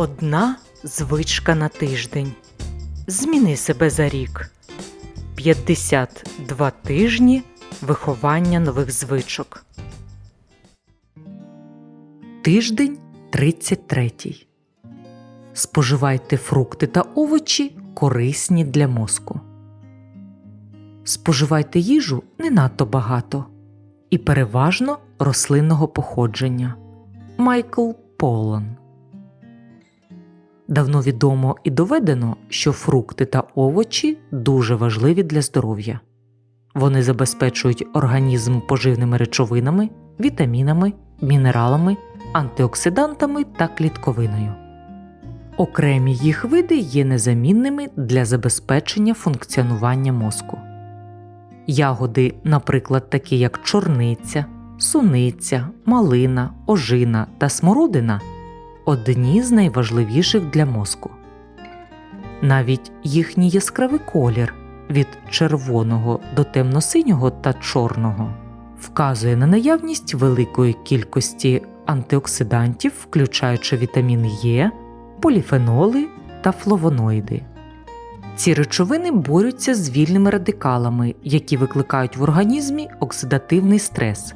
Одна звичка на тиждень. Зміни себе за рік. 52 тижні виховання нових звичок. Тиждень 33. Споживайте фрукти та овочі корисні для мозку. Споживайте їжу не надто багато і переважно рослинного походження. Майкл Полан Давно відомо і доведено, що фрукти та овочі дуже важливі для здоров'я. Вони забезпечують організм поживними речовинами, вітамінами, мінералами, антиоксидантами та клітковиною. Окремі їх види є незамінними для забезпечення функціонування мозку. Ягоди, наприклад, такі як чорниця, суниця, малина, ожина та смородина одні з найважливіших для мозку. Навіть їхній яскравий колір від червоного до темно-синього та чорного вказує на наявність великої кількості антиоксидантів, включаючи вітамін Е, поліфеноли та флавоноїди. Ці речовини борються з вільними радикалами, які викликають в організмі оксидативний стрес,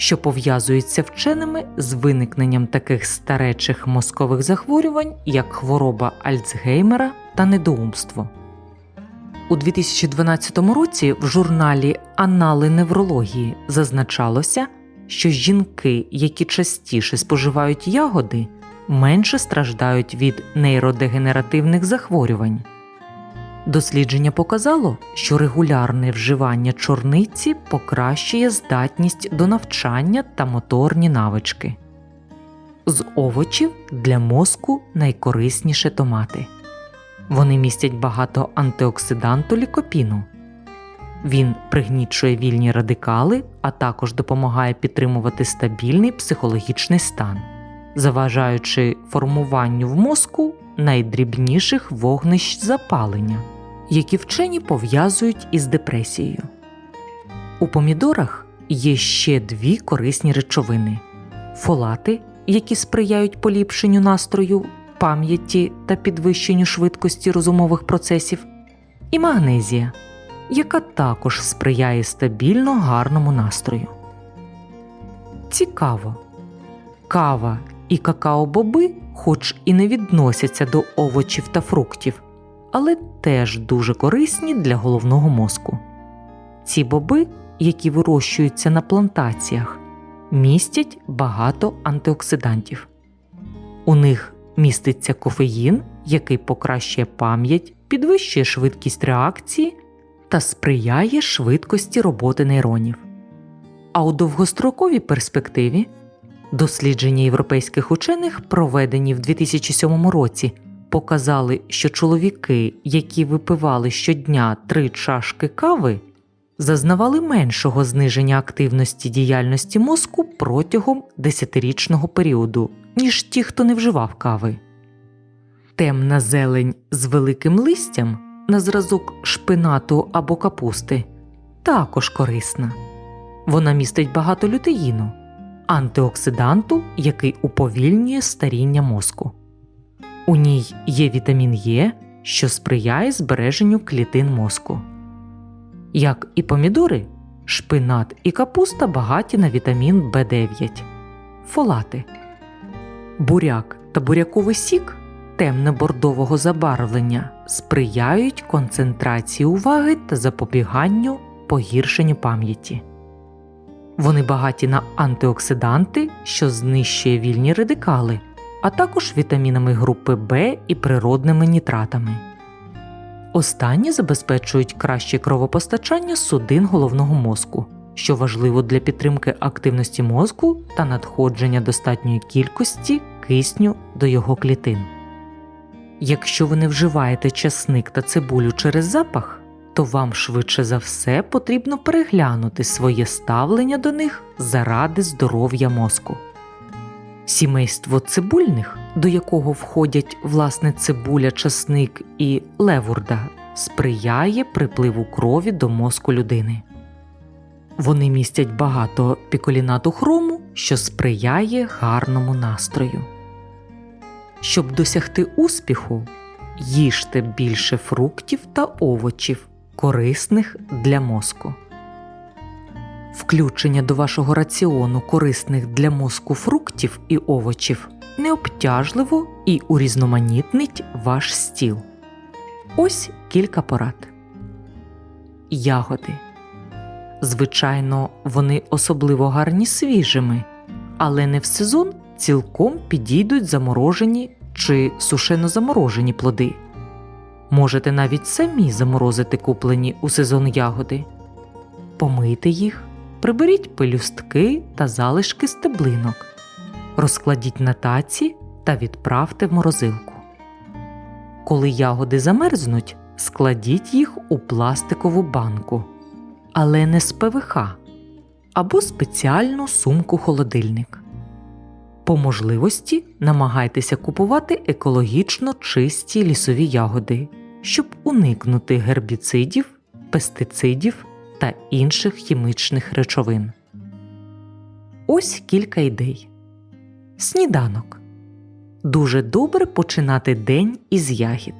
що пов'язується вченими з виникненням таких старечих мозкових захворювань, як хвороба Альцгеймера та недоумство. У 2012 році в журналі Анали неврології зазначалося, що жінки, які частіше споживають ягоди, менше страждають від нейродегенеративних захворювань. Дослідження показало, що регулярне вживання чорниці покращує здатність до навчання та моторні навички. З овочів для мозку найкорисніше томати. Вони містять багато антиоксиданту лікопіну. Він пригнічує вільні радикали, а також допомагає підтримувати стабільний психологічний стан, заважаючи формуванню в мозку найдрібніших вогнищ запалення, які вчені пов'язують із депресією. У помідорах є ще дві корисні речовини фолати, які сприяють поліпшенню настрою, пам'яті та підвищенню швидкості розумових процесів, і магнезія, яка також сприяє стабільно гарному настрою. Цікаво. Кава і какао-боби, хоч і не відносяться до овочів та фруктів, але теж дуже корисні для головного мозку. Ці боби, які вирощуються на плантаціях, містять багато антиоксидантів. У них міститься кофеїн, який покращує пам'ять, підвищує швидкість реакції та сприяє швидкості роботи нейронів. А у довгостроковій перспективі дослідження європейських учених, проведені в 2007 році, показали, що чоловіки, які випивали щодня три чашки кави, зазнавали меншого зниження активності діяльності мозку протягом десятирічного періоду, ніж ті, хто не вживав кави. Темна зелень з великим листям на зразок шпинату або капусти також корисна. Вона містить багато лютеїну, антиоксиданту, який уповільнює старіння мозку. У ній є вітамін Е, що сприяє збереженню клітин мозку. Як і помідори, шпинат і капуста багаті на вітамін В9, фолати. Буряк та буряковий сік темно-бордового забарвлення сприяють концентрації уваги та запобіганню погіршенню пам'яті. Вони багаті на антиоксиданти, що знищує вільні радикали, а також вітамінами групи В і природними нітратами. Останні забезпечують краще кровопостачання судин головного мозку, що важливо для підтримки активності мозку та надходження достатньої кількості кисню до його клітин. Якщо ви не вживаєте часник та цибулю через запах, то вам швидше за все потрібно переглянути своє ставлення до них заради здоров'я мозку. Сімейство цибульних, до якого входять власне цибуля, часник і левурда, сприяє припливу крові до мозку людини. Вони містять багато піколінату хрому, що сприяє гарному настрою. Щоб досягти успіху, їжте більше фруктів та овочів, корисних для мозку. Включення до вашого раціону корисних для мозку фруктів і овочів необтяжливо і урізноманітнить ваш стіл. Ось кілька порад. Ягоди. Звичайно, вони особливо гарні свіжими, але не в сезон цілком підійдуть заморожені чи сушено заморожені плоди. Можете навіть самі заморозити куплені у сезон ягоди, помийте їх, приберіть пелюстки та залишки стеблинок, розкладіть на таці та відправте в морозилку. Коли ягоди замерзнуть, складіть їх у пластикову банку, але не з ПВХ або спеціальну сумку-холодильник. По можливості намагайтеся купувати екологічно чисті лісові ягоди, щоб уникнути гербіцидів, пестицидів та інших хімічних речовин. Ось кілька ідей. Сніданок. Дуже добре починати день із ягід.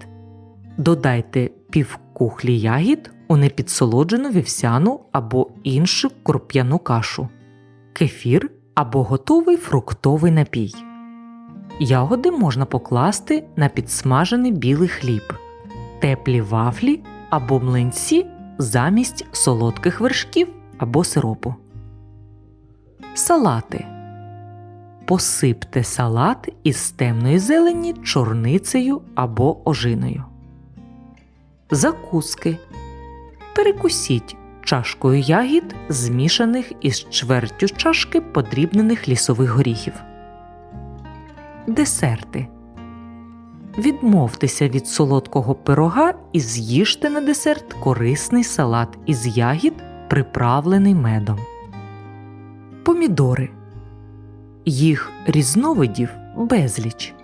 Додайте півкухлі ягід у непідсолоджену вівсяну або іншу круп'яну кашу, кефір або готовий фруктовий напій. Ягоди можна покласти на підсмажений білий хліб, теплі вафлі або млинці замість солодких вершків або сиропу. Салати. Посипте салат із темної зелені чорницею або ожиною. Закуски. Перекусіть чашкою ягід, змішаних із чвертю чашки подрібнених лісових горіхів. Десерти. Відмовтеся від солодкого пирога і з'їжте на десерт корисний салат із ягід, приправлений медом. Помідори. Їх різновидів безліч.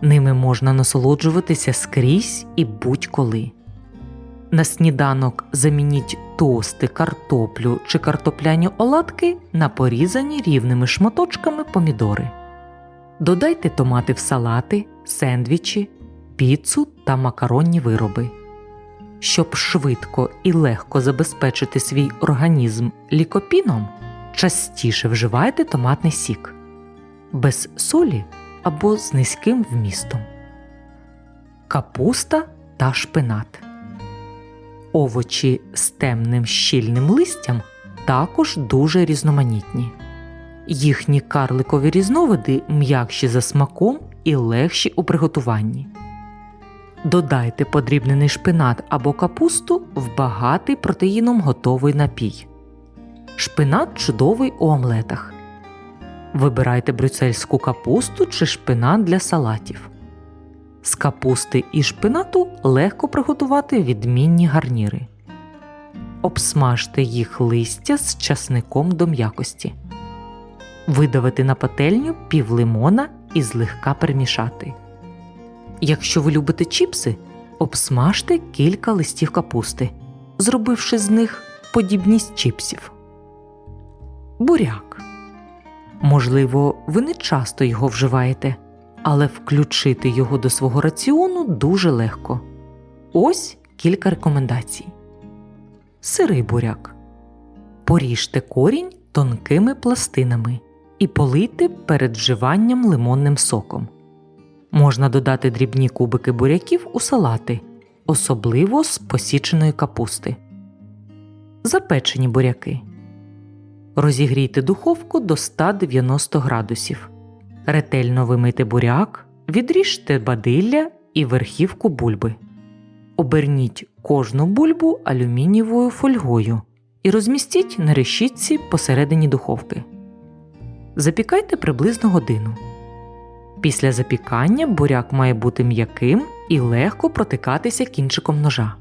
Ними можна насолоджуватися скрізь і будь-коли. На сніданок замініть тости, картоплю чи картопляні оладки на порізані рівними шматочками помідори. Додайте томати в салати, сендвічі, піцу та макаронні вироби. Щоб швидко і легко забезпечити свій організм лікопіном, частіше вживайте томатний сік без солі або з низьким вмістом. Капуста та шпинат. Овочі з темним щільним листям також дуже різноманітні. Їхні карликові різновиди м'якші за смаком і легші у приготуванні. Додайте подрібнений шпинат або капусту в багатий протеїном готовий напій. Шпинат чудовий у омлетах. Вибирайте брюссельську капусту чи шпинат для салатів. З капусти і шпинату легко приготувати відмінні гарніри. Обсмажте їх листя з часником до м'якості. Видавити на пательню пів лимона і злегка перемішати. Якщо ви любите чіпси, обсмажте кілька листів капусти, зробивши з них подібність чіпсів. Буряк. Можливо, ви не часто його вживаєте, але включити його до свого раціону дуже легко. Ось кілька рекомендацій. Сирий буряк. Поріжте корінь тонкими пластинами і полийте перед вживанням лимонним соком. Можна додати дрібні кубики буряків у салати, особливо з посіченої капусти. Запечені буряки. Розігрійте духовку до 190 градусів. Ретельно вимийте буряк, відріжте бадилля і верхівку бульби. Оберніть кожну бульбу алюмінієвою фольгою і розмістіть на решітці посередині духовки. Запікайте приблизно годину. Після запікання буряк має бути м'яким і легко протикатися кінчиком ножа.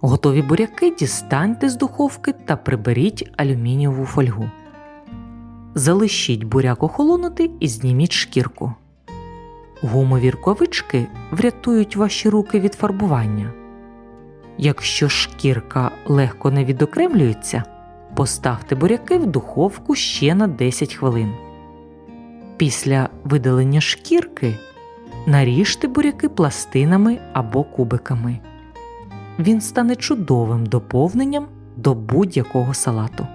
Готові буряки дістаньте з духовки та приберіть алюмінієву фольгу. Залишіть буряк охолонути і зніміть шкірку. Гумові рукавички врятують ваші руки від фарбування. Якщо шкірка легко не відокремлюється, поставте буряки в духовку ще на 10 хвилин. Після видалення шкірки Наріжте буряки пластинами або кубиками. Він стане чудовим доповненням до будь-якого салату.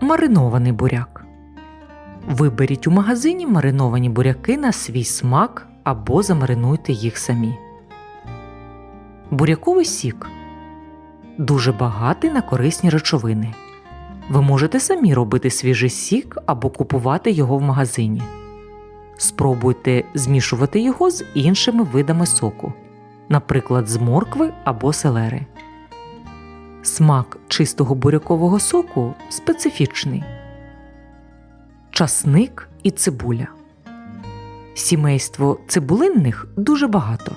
Маринований буряк. Виберіть у магазині мариновані буряки на свій смак або замаринуйте їх самі. Буряковий сік дуже багатий на корисні речовини. Ви можете самі робити свіжий сік або купувати його в магазині. Спробуйте змішувати його з іншими видами соку, наприклад, з моркви або селери. Смак чистого бурякового соку специфічний. Часник і цибуля. Сімейство цибулинних дуже багато.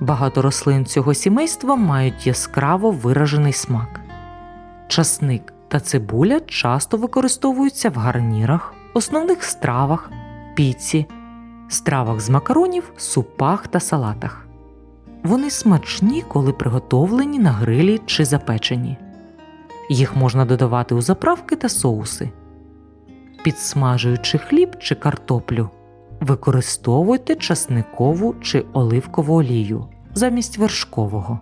Багато рослин цього сімейства мають яскраво виражений смак. Часник та цибуля часто використовуються в гарнірах, основних стравах, піці, стравах з макаронів, супах та салатах. Вони смачні, коли приготовлені на грилі чи запечені. Їх можна додавати у заправки та соуси. Підсмажуючи хліб чи картоплю, використовуйте часникову чи оливкову олію замість вершкового.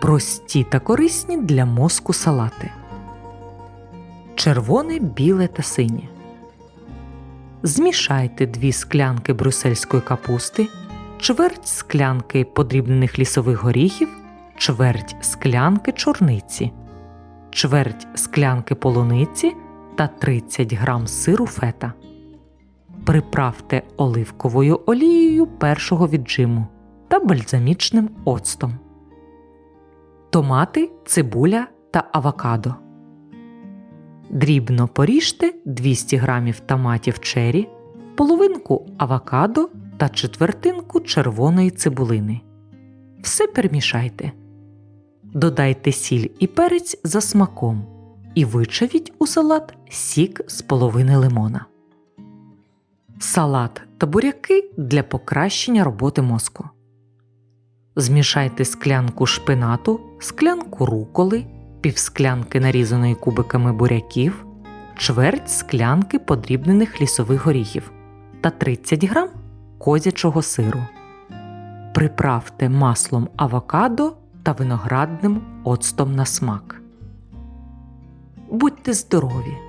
Прості та корисні для мозку салати. Червоне, біле та синє. Змішайте дві склянки брюссельської капусти, чверть склянки подрібнених лісових горіхів, чверть склянки чорниці, чверть склянки полуниці та 30 грам сиру фета. Приправте оливковою олією першого віджиму та бальзамічним оцтом. Томати, цибуля та авокадо. Дрібно поріжте 200 г томатів чері, половинку авокадо та четвертинку червоної цибулини. Все перемішайте. Додайте сіль і перець за смаком і вичавіть у салат сік з половини лимона. Салат та буряки для покращення роботи мозку. Змішайте склянку шпинату, склянку руколи, півсклянки нарізаної кубиками буряків, чверть склянки подрібнених лісових горіхів та 30 грам козячого сиру. Приправте маслом авокадо та виноградним оцтом на смак. Будьте здорові!